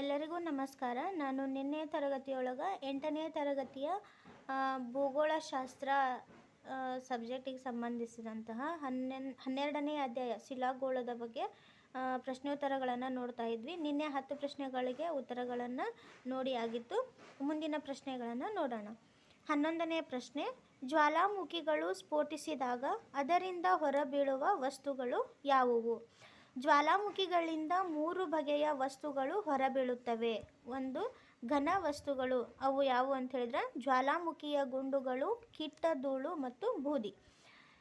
ಎಲ್ಲರಿಗೂ ನಮಸ್ಕಾರ. ನಾನು ನಿನ್ನೆ ತರಗತಿಯೊಳಗೆ ಎಂಟನೇ ತರಗತಿಯ ಭೂಗೋಳಶಾಸ್ತ್ರ ಸಬ್ಜೆಕ್ಟಿಗೆ ಸಂಬಂಧಿಸಿದಂತಹ ಹನ್ನೆನ್, ಹನ್ನೆರಡನೇ ಅಧ್ಯಾಯ ಶಿಲಾಗೋಳದ ಬಗ್ಗೆ ಪ್ರಶ್ನೋತ್ತರಗಳನ್ನು ನೋಡ್ತಾ ಇದ್ವಿ. ನಿನ್ನೆ ಹತ್ತು ಪ್ರಶ್ನೆಗಳಿಗೆ ಉತ್ತರಗಳನ್ನು ನೋಡಿ ಆಗಿತ್ತು. ಮುಂದಿನ ಪ್ರಶ್ನೆಗಳನ್ನು ನೋಡೋಣ. ಹನ್ನೊಂದನೇ ಪ್ರಶ್ನೆ, ಜ್ವಾಲಾಮುಖಿಗಳು ಸ್ಫೋಟಿಸಿದಾಗ ಅದರಿಂದ ಹೊರಬೀಳುವ ವಸ್ತುಗಳು ಯಾವುವು? ಜ್ವಾಲಾಮುಖಿಗಳಿಂದ ಮೂರು ಬಗೆಯ ವಸ್ತುಗಳು ಹೊರಬೀಳುತ್ತವೆ. ಒಂದು, ಘನ ವಸ್ತುಗಳು. ಅವು ಯಾವುವು ಅಂತ ಹೇಳಿದ್ರೆ, ಜ್ವಾಲಾಮುಖಿಯ ಗುಂಡುಗಳು, ಕಿಟ್ಟ, ಧೂಳು ಮತ್ತು ಬೂದಿ.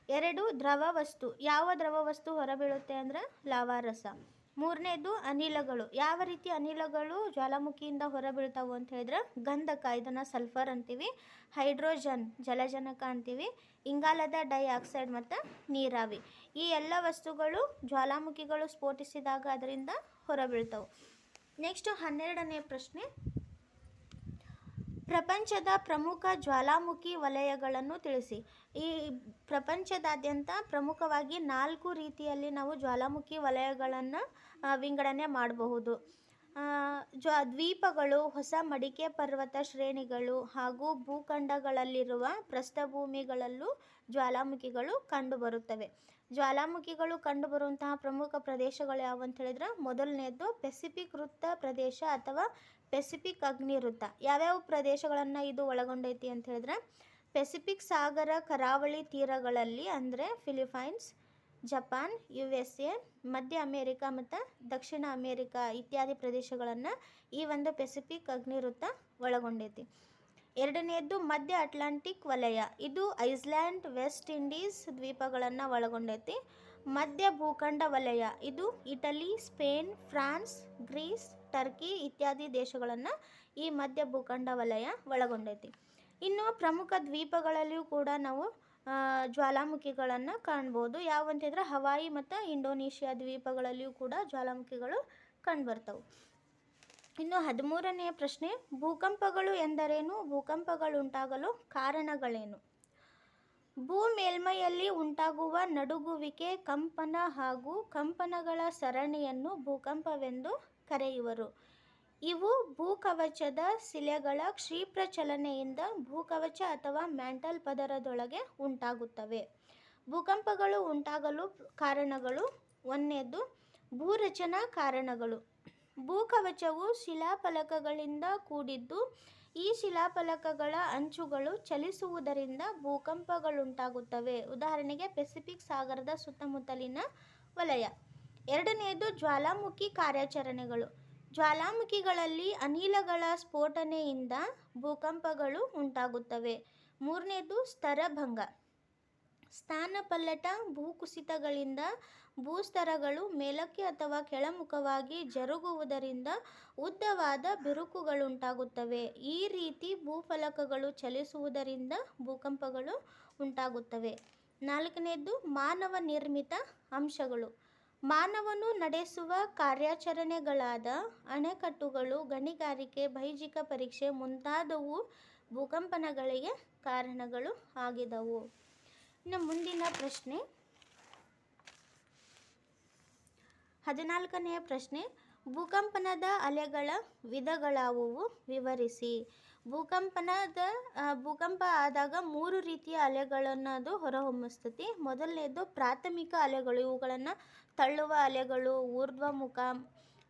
ಎರಡು ದ್ರವ ವಸ್ತು. ಯಾವ ದ್ರವ ವಸ್ತು ಹೊರಬೀಳುತ್ತೆ ಅಂದರೆ, ಲಾವಾರಸ. ಮೂರನೇದು ಅನಿಲಗಳು. ಯಾವ ರೀತಿ ಅನಿಲಗಳು ಜ್ವಾಲಾಮುಖಿಯಿಂದ ಹೊರಬೀಳ್ತಾವು ಅಂತ ಹೇಳಿದ್ರೆ ಗಂಧಕ, ಇದನ್ನು ಸಲ್ಫರ್ ಅಂತೀವಿ, ಹೈಡ್ರೋಜನ್, ಜಲಜನಕ ಅಂತೀವಿ, ಇಂಗಾಲದ ಡೈಆಕ್ಸೈಡ್ ಮತ್ತು ನೀರಾವಿ. ಈ ಎಲ್ಲ ವಸ್ತುಗಳು ಜ್ವಾಲಾಮುಖಿಗಳು ಸ್ಫೋಟಿಸಿದಾಗ ಅದರಿಂದ ಹೊರಬೀಳ್ತಾವೆ. ನೆಕ್ಸ್ಟ್ ಹನ್ನೆರಡನೇ ಪ್ರಶ್ನೆ. ಪ್ರಪಂಚದ ಪ್ರಮುಖ ಜ್ವಾಲಾಮುಖಿ ವಲಯಗಳನ್ನು ತಿಳಿಸಿ. ಈ ಪ್ರಪಂಚದಾದ್ಯಂತ ಪ್ರಮುಖವಾಗಿ ನಾಲ್ಕು ರೀತಿಯಲ್ಲಿ ನಾವು ಜ್ವಾಲಾಮುಖಿ ವಲಯಗಳನ್ನು ವಿಂಗಡಣೆ ಮಾಡಬಹುದು. ಜ್ವ, ದ್ವೀಪಗಳು, ಹೊಸ ಮಡಿಕೆ ಪರ್ವತ ಶ್ರೇಣಿಗಳು ಹಾಗೂ ಭೂಖಂಡಗಳಲ್ಲಿರುವ ಪ್ರಸ್ಥಭೂಮಿಗಳಲ್ಲೂ ಜ್ವಾಲಾಮುಖಿಗಳು ಕಂಡುಬರುತ್ತವೆ. ಜ್ವಾಲಾಮುಖಿಗಳು ಕಂಡುಬರುವಂತಹ ಪ್ರಮುಖ ಪ್ರದೇಶಗಳು ಯಾವುವು ಅಂತ ಹೇಳಿದ್ರೆ ಮೊದಲನೇದು ಪೆಸಿಫಿಕ್ ವೃತ್ತ ಪ್ರದೇಶ ಅಥವಾ ಪೆಸಿಫಿಕ್ ಅಗ್ನಿ ವೃತ್ತ ಯಾವ್ಯಾವ ಪ್ರದೇಶಗಳನ್ನು ಇದು ಒಳಗೊಂಡೈತಿ ಅಂತ ಹೇಳಿದ್ರೆ ಪೆಸಿಫಿಕ್ ಸಾಗರ ಕರಾವಳಿ ತೀರಗಳಲ್ಲಿ ಅಂದರೆ Philippines Japan, U S A, ಮಧ್ಯ ಅಮೇರಿಕಾ ಮತ್ತು ದಕ್ಷಿಣ ಅಮೇರಿಕಾ ಇತ್ಯಾದಿ ಪ್ರದೇಶಗಳನ್ನು ಈ ಒಂದು ಪೆಸಿಫಿಕ್ ಅಗ್ನಿವೃತ್ತ ಒಳಗೊಂಡೈತಿ. ಎರಡನೆಯದ್ದು ಮಧ್ಯ ಅಟ್ಲಾಂಟಿಕ್ ವಲಯ. ಇದು ಐಸ್ಲ್ಯಾಂಡ್, ವೆಸ್ಟ್ ಇಂಡೀಸ್ ದ್ವೀಪಗಳನ್ನು ಒಳಗೊಂಡೈತಿ. ಮಧ್ಯ ಭೂಖಂಡ ವಲಯ. ಇದು Italy, Spain, France, Greece, Turkey ಇತ್ಯಾದಿ ದೇಶಗಳನ್ನು ಈ ಮಧ್ಯ ಭೂಖಂಡ ವಲಯ ಒಳಗೊಂಡೈತಿ. ಇನ್ನು ಪ್ರಮುಖ ದ್ವೀಪಗಳಲ್ಲಿಯೂ ಕೂಡ ನಾವು ಜ್ವಾಲಾಮುಖಿಗಳನ್ನು ಕಾಣ್ಬೋದು. ಯಾವಂತಿದ್ರೆ ಹವಾಯಿ ಮತ್ತು ಇಂಡೋನೇಷ್ಯಾ ದ್ವೀಪಗಳಲ್ಲಿಯೂ ಕೂಡ ಜ್ವಾಲಾಮುಖಿಗಳು ಕಂಡುಬರ್ತವೆ. ಇನ್ನು ಹದಿಮೂರನೆಯ ಪ್ರಶ್ನೆ, ಭೂಕಂಪಗಳು ಎಂದರೇನು? ಭೂಕಂಪಗಳುಂಟಾಗಲು ಕಾರಣಗಳೇನು? ಭೂ ಮೇಲ್ಮೈಯಲ್ಲಿ ಉಂಟಾಗುವ ನಡುಗುವಿಕೆ, ಕಂಪನ ಹಾಗೂ ಕಂಪನಗಳ ಸರಣಿಯನ್ನು ಭೂಕಂಪವೆಂದು ಕರೆಯುವರು. ಇವು ಭೂಕವಚದ ಶಿಲೆಗಳ ಕ್ಷಿಪ್ರ ಚಲನೆಯಿಂದ ಭೂಕವಚ ಅಥವಾ ಮ್ಯಾಂಟಲ್ ಪದರದೊಳಗೆ ಉಂಟಾಗುತ್ತವೆ. ಭೂಕಂಪಗಳು ಉಂಟಾಗಲು ಕಾರಣಗಳು. ಒಂದನೇದು ಭೂರಚನಾ ಕಾರಣಗಳು. ಭೂಕವಚವು ಶಿಲಾಫಲಕಗಳಿಂದ ಕೂಡಿದ್ದು, ಈ ಶಿಲಾಫಲಕಗಳ ಅಂಚುಗಳು ಚಲಿಸುವುದರಿಂದ ಭೂಕಂಪಗಳುಂಟಾಗುತ್ತವೆ. ಉದಾಹರಣೆಗೆ, ಪೆಸಿಫಿಕ್ ಸಾಗರದ ಸುತ್ತಮುತ್ತಲಿನ ವಲಯ. ಎರಡನೆಯದು, ಜ್ವಾಲಾಮುಖಿ ಕಾರ್ಯಾಚರಣೆಗಳು. ಜ್ವಾಲಾಮುಖಿಗಳಲ್ಲಿ ಅನಿಲಗಳ ಸ್ಫೋಟನೆಯಿಂದ ಭೂಕಂಪಗಳು ಉಂಟಾಗುತ್ತವೆ. ಮೂರನೇದು ಸ್ತರಭಂಗ ಸ್ಥಾನಪಲ್ಲಟ ಭೂಕುಸಿತಗಳಿಂದ ಭೂಸ್ತರಗಳು ಮೇಲಕ್ಕೆ ಅಥವಾ ಕೆಳಮುಖವಾಗಿ ಜರುಗುವುದರಿಂದ ಉದ್ದವಾದ ಬಿರುಕುಗಳುಂಟಾಗುತ್ತವೆ. ಈ ರೀತಿ ಭೂಫಲಕಗಳು ಚಲಿಸುವುದರಿಂದ ಭೂಕಂಪಗಳು ಉಂಟಾಗುತ್ತವೆ. ನಾಲ್ಕನೇದು, ಮಾನವ ನಿರ್ಮಿತ ಅಂಶಗಳು. ಮಾನವನು ನಡೆಸುವ ಕಾರ್ಯಾಚರಣೆಗಳಾದ ಅಣೆಕಟ್ಟುಗಳು, ಗಣಿಗಾರಿಕೆ ಬೈಜಿಕ ಪರೀಕ್ಷೆ ಮುಂತಾದವು ಭೂಕಂಪನಗಳಿಗೆ ಕಾರಣಗಳು ಆಗಿದವು. ಇನ್ನು ಮುಂದಿನ ಪ್ರಶ್ನೆ ಹದಿನಾಲ್ಕನೆಯ ಪ್ರಶ್ನೆ, ಭೂಕಂಪನದ ಅಲೆಗಳ ವಿಧಗಳಾವುವು? ವಿವರಿಸಿ. ಭೂಕಂಪನದ ಭೂಕಂಪ ಆದಾಗ ಮೂರು ರೀತಿಯ ಅಲೆಗಳನ್ನು ಅದು ಹೊರಹೊಮ್ಮಿಸ್ತತಿ. ಮೊದಲನೇದು ಪ್ರಾಥಮಿಕ ಅಲೆಗಳು. ಇವುಗಳನ್ನು ತಳ್ಳುವ ಅಲೆಗಳು, ಊರ್ಧ್ವಮುಖ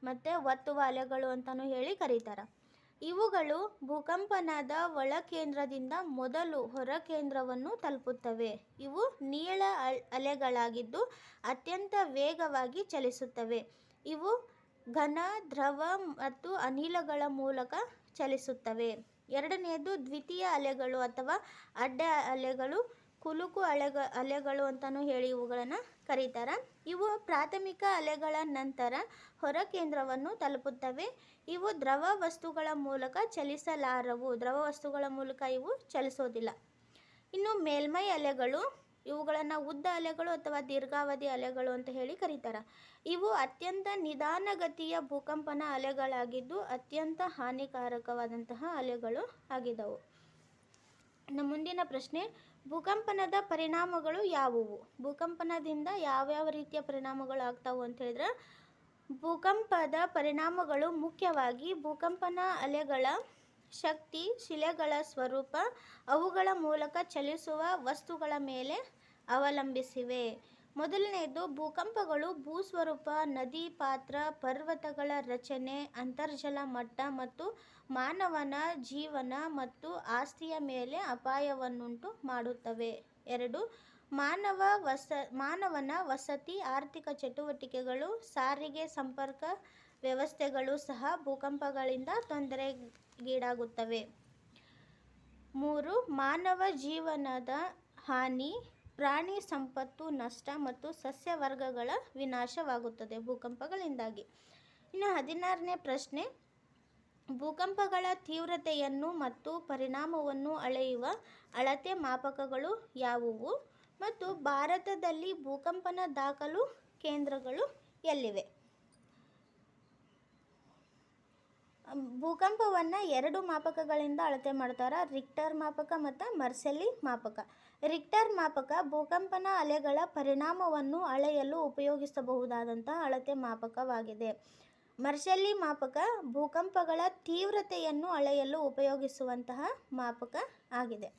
ಮತ್ತು ಒತ್ತುವ ಅಲೆಗಳು ಅಂತಲೂ ಹೇಳಿ ಕರೀತಾರೆ. ಇವುಗಳು ಭೂಕಂಪನದ ಒಳ ಕೇಂದ್ರದಿಂದ ಮೊದಲು ಹೊರ ಕೇಂದ್ರವನ್ನು ತಲುಪುತ್ತವೆ. ಇವು ನೀಳ ಅಲೆಗಳಾಗಿದ್ದು ಅತ್ಯಂತ ವೇಗವಾಗಿ ಚಲಿಸುತ್ತವೆ. ಇವು ಘನ, ದ್ರವ ಮತ್ತು ಅನಿಲಗಳ ಮೂಲಕ ಚಲಿಸುತ್ತವೆ. ಎರಡನೆಯದು ದ್ವಿತೀಯ ಅಲೆಗಳು ಅಥವಾ ಅಡ್ಡ ಅಲೆಗಳು ಕುಲುಕು ಅಲೆಗ, ಅಲೆಗಳು ಅಂತಲೂ ಹೇಳಿ ಇವುಗಳನ್ನು ಕರೀತಾರೆ. ಇವು ಪ್ರಾಥಮಿಕ ಅಲೆಗಳ ನಂತರ ಹೊರ ಕೇಂದ್ರವನ್ನು ತಲುಪುತ್ತವೆ. ಇವು ದ್ರವ ವಸ್ತುಗಳ ಮೂಲಕ ಚಲಿಸಲಾರವು. ದ್ರವ ವಸ್ತುಗಳ ಮೂಲಕ ಇವು ಚಲಿಸೋದಿಲ್ಲ. ಇನ್ನು ಮೇಲ್ಮೈ ಅಲೆಗಳು, ಇವುಗಳನ್ನು ಉದ್ದ ಅಲೆಗಳು ಅಥವಾ ದೀರ್ಘಾವಧಿ ಅಲೆಗಳು ಅಂತ ಹೇಳಿ ಕರೀತಾರೆ. ಇವು ಅತ್ಯಂತ ನಿಧಾನಗತಿಯ ಭೂಕಂಪನ ಅಲೆಗಳಾಗಿದ್ದು ಅತ್ಯಂತ ಹಾನಿಕಾರಕವಾದಂತಹ ಅಲೆಗಳು ಆಗಿದ್ದವು. ಇನ್ನು ಮುಂದಿನ ಪ್ರಶ್ನೆ, ಭೂಕಂಪನದ ಪರಿಣಾಮಗಳು ಯಾವುವು? ಭೂಕಂಪನದಿಂದ ಯಾವ್ಯಾವ ರೀತಿಯ ಪರಿಣಾಮಗಳು ಆಗ್ತಾವು ಅಂತ ಹೇಳಿದ್ರೆ, ಭೂಕಂಪದ ಪರಿಣಾಮಗಳು ಮುಖ್ಯವಾಗಿ ಭೂಕಂಪನ ಅಲೆಗಳ ಶಕ್ತಿ, ಶಿಲೆಗಳ ಸ್ವರೂಪ, ಅವುಗಳ ಮೂಲಕ ಚಲಿಸುವ ವಸ್ತುಗಳ ಮೇಲೆ ಅವಲಂಬಿಸಿವೆ. ಮೊದಲನೆಯದು, ಭೂಕಂಪಗಳು, ಭೂಸ್ವರೂಪ, ನದಿ, ಪಾತ್ರ, ಪರ್ವತಗಳ ರಚನೆ, ಅಂತರ್ಜಲ ಮಟ್ಟ ಮತ್ತು ಮಾನವನ ಜೀವನ ಮತ್ತು ಆಸ್ತಿಯ ಮೇಲೆ ಅಪಾಯವನ್ನುಂಟು ಮಾಡುತ್ತವೆ. ಎರಡು, ಮಾನವ ವಸ, ಮಾನವನ ವಸತಿ, ಆರ್ಥಿಕ ಚಟುವಟಿಕೆಗಳು, ಸಾರಿಗೆ ಸಂಪರ್ಕ ವ್ಯವಸ್ಥೆಗಳು ಸಹ ಭೂಕಂಪಗಳಿಂದ ತೊಂದರೆಗೀಡಾಗುತ್ತವೆ. ಮೂರು, ಮಾನವ ಜೀವನದ ಹಾನಿ ಪ್ರಾಣಿ ಸಂಪತ್ತು, ನಷ್ಟ ಮತ್ತು ಸಸ್ಯವರ್ಗಗಳ ವಿನಾಶವಾಗುತ್ತದೆ ಭೂಕಂಪಗಳಿಂದಾಗಿ. ಇನ್ನು ಹದಿನಾರನೇ ಪ್ರಶ್ನೆ. ಭೂಕಂಪಗಳ ತೀವ್ರತೆಯನ್ನು ಮತ್ತು ಪರಿಣಾಮವನ್ನು ಅಳೆಯುವ ಅಳತೆ ಮಾಪಕಗಳು ಯಾವುವು? ಮತ್ತು ಭಾರತದಲ್ಲಿ ಭೂಕಂಪನ ದಾಖಲು ಕೇಂದ್ರಗಳು ಎಲ್ಲಿವೆ? ಭೂಕಂಪವನ್ನು ಎರಡು ಮಾಪಕಗಳಿಂದ ಅಳತೆ ಮಾಡ್ತಾರೆ. ರಿಕ್ಟರ್ ಮಾಪಕ ಮತ್ತು ಮರ್ಸೆಲಿ ಮಾಪಕ. ರಿಕ್ಟರ್ ಮಾಪಕ ಭೂಕಂಪನ ಅಲೆಗಳ ಪರಿಣಾಮವನ್ನು ಅಳೆಯಲು ಉಪಯೋಗಿಸಬಹುದಾದಂತಹ ಅಳತೆ ಮಾಪಕವಾಗಿದೆ. ಮರ್ಸೆಲ್ಲಿ ಮಾಪಕ ಭೂಕಂಪಗಳ ತೀವ್ರತೆಯನ್ನು ಅಳೆಯಲು ಉಪಯೋಗಿಸುವಂತಹ ಮಾಪಕ ಆಗಿದೆ.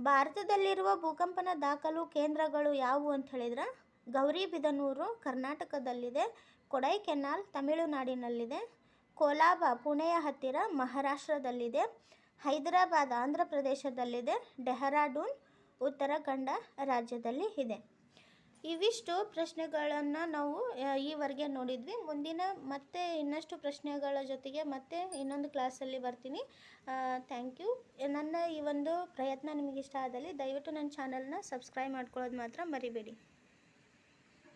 ಭಾರತದಲ್ಲಿರುವ ಭೂಕಂಪನ ದಾಖಲು ಕೇಂದ್ರಗಳು ಯಾವುವು ಅಂತ ಹೇಳಿದ್ರೆ, ಗೌರಿಬಿದನೂರು, ಕರ್ನಾಟಕದಲ್ಲಿದೆ, ಕೊಡೈಕೆನಾಲ್, ತಮಿಳುನಾಡಿನಲ್ಲಿದೆ ಕೋಲಾಬ ಪುಣೆಯ ಹತ್ತಿರ ಮಹಾರಾಷ್ಟ್ರದಲ್ಲಿದೆ, ಹೈದರಾಬಾದ್ ಆಂಧ್ರ ಪ್ರದೇಶದಲ್ಲಿದೆ, ಡೆಹರಾಡೂನ್ ಉತ್ತರಾಖಂಡ ರಾಜ್ಯದಲ್ಲಿ ಇದೆ. ಇವಿಷ್ಟು ಪ್ರಶ್ನೆಗಳನ್ನು ನಾವು ಈವರೆಗೆ ನೋಡಿದ್ವಿ. ಮುಂದಿನ ಮತ್ತೆ ಇನ್ನಷ್ಟು ಪ್ರಶ್ನೆಗಳ ಜೊತೆಗೆ ಮತ್ತೆ ಇನ್ನೊಂದು ಕ್ಲಾಸಲ್ಲಿ ಬರ್ತೀನಿ. ಥ್ಯಾಂಕ್ ಯು ನನ್ನ ಈ ಒಂದು ಪ್ರಯತ್ನ ನಿಮಗೆ ಇಷ್ಟ ಆದಲ್ಲಿ ದಯವಿಟ್ಟು ನನ್ನ ಚಾನಲ್ನ ಸಬ್ಸ್ಕ್ರೈಬ್ ಮಾಡ್ಕೊಳ್ಳೋದು ಮಾತ್ರ ಮರಿಬೇಡಿ.